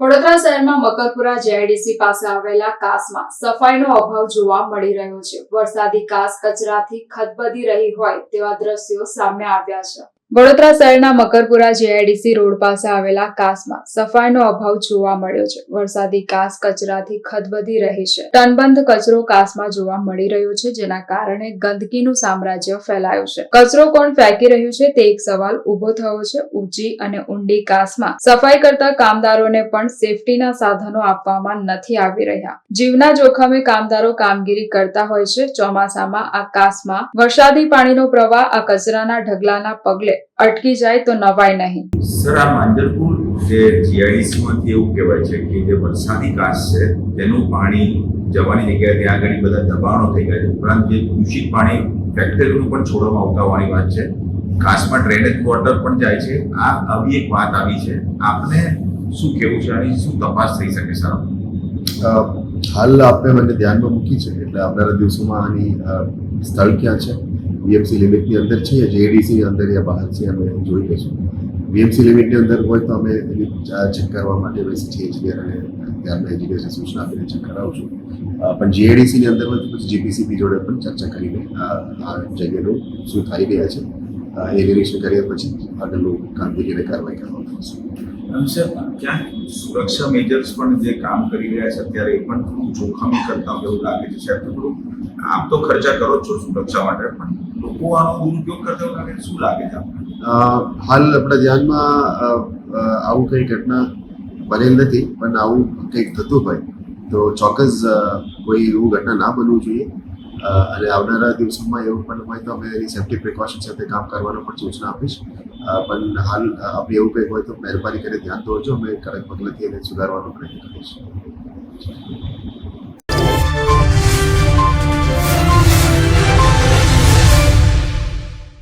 વડોદરા શહેરમાં મકરપુરા જેઆઈડીસી પાસે આવેલા કાસમાં સફાઈનો અભાવ જોવા મળી રહ્યો છે. વરસાદી કાસ કચરાથી ખદબદી રહી હોય તેવા દ્રશ્યો સામે આવ્યા છે. વડોદરા શહેરના મકરપુરા જેઆઈડીસી રોડ પાસે આવેલા કાસમાં સફાઈનો અભાવ જોવા મળ્યો છે. વરસાદી કાસ કચરાથી ખદબદી રહી છે. ટનબંધ કચરો કાસમાં જોવા મળી રહ્યો છે, જેના કારણે ગંદકીનું સામ્રાજ્ય ફેલાયું છે. કચરો કોણ ફેંકી રહ્યું છે તે એક સવાલ ઊભો થયો છે. ઊંચી અને ઊંડી કાસમાં સફાઈ કરતા કામદારોને પણ સેફટીના સાધનો આપવામાં નથી આવી રહ્યા. જીવના જોખમે કામદારો કામગીરી કરતા હોય છે. ચોમાસામાં આ કાસમાં વરસાદી પાણીનો પ્રવાહ આ કચરાના ઢગલાના પગલે અટકી જાય તો નવાય નહીં. સર આ માંજરપુર જે જીઆઈડીસી માંથી એવું કહેવાય છે કે જે વરસાદી કાશ છે તેનું પાણી જવાની જગ્યાએ ત્યાં આગળ બધા દબાણો થઈ ગયા છે. ઉપરાંત જે દૂષિત પાણી ફેક્ટરીનું પણ છોડવામાં આવતાવાની વાત છે. કાચમાં ડ્રેનેજ વોટર પણ જાય છે. આ આવી એક વાત આવી છે. આપને શું કેવું છે આની શું તપાસ થઈ શકે સર? અ, હાલ આપણે મને ધ્યાનમાં મૂકી છે એટલે આવનારા દિવસોમાં આની સ્થળ ક્યાં છે? વીએમસી લિમિટની અંદર છે જેડીસીની અંદર યા બહાર છે, અમે જોઈ લઈશું વીએમસી લિમિટની અંદર હોય તો અમે એની ચેક કરવા માટે બેસી એન્જિનિયર અને ત્યારના એજ્યુકેશન સૂચના આપીને ચેક કરાવશું પણ જીએડીસીની અંદર હોય પછી જીપીસીપી જોડે પણ ચર્ચા કરીને આ જગ્યાનું શું થઈ રહ્યા છે? એ નિરીક્ષણ કર્યા પછી આગળનું કામગીરી અને કાર્યવાહી કરવામાં આવશે. ક્યાંક સુરક્ષા મેજર્સ પણ જે કામ કરી રહ્યા છે અત્યારે એ પણ થોડું જોખમી કરતા એવું લાગે છે. સાહેબ થોડું આપ તો ખર્ચા કરો છો સુરક્ષા માટે પણ. લોકો આનો દુરુપયોગ કરતા હોય લાગે શું લાગે છે આપણને? હાલ આપણા ધ્યાનમાં આવું કંઈ ઘટના બનેલ નથી, પણ આવું કંઈક થતું હોય તો ચોક્કસ કોઈ એવું ઘટના ના બનવું જોઈએ. અને આવનારા દિવસોમાં એવું પણ હોય તો અમે એની સેફ્ટી પ્રિકોશન સાથે કામ કરવાનો પણ સૂચના આપીશ. પણ હાલ આપણે એવું કંઈક હોય તો મહેરબાની કરીને ધ્યાન દોરજો, અમે કડક પગલાંથી એને સુધારવાનો પ્રયત્ન કરીશું.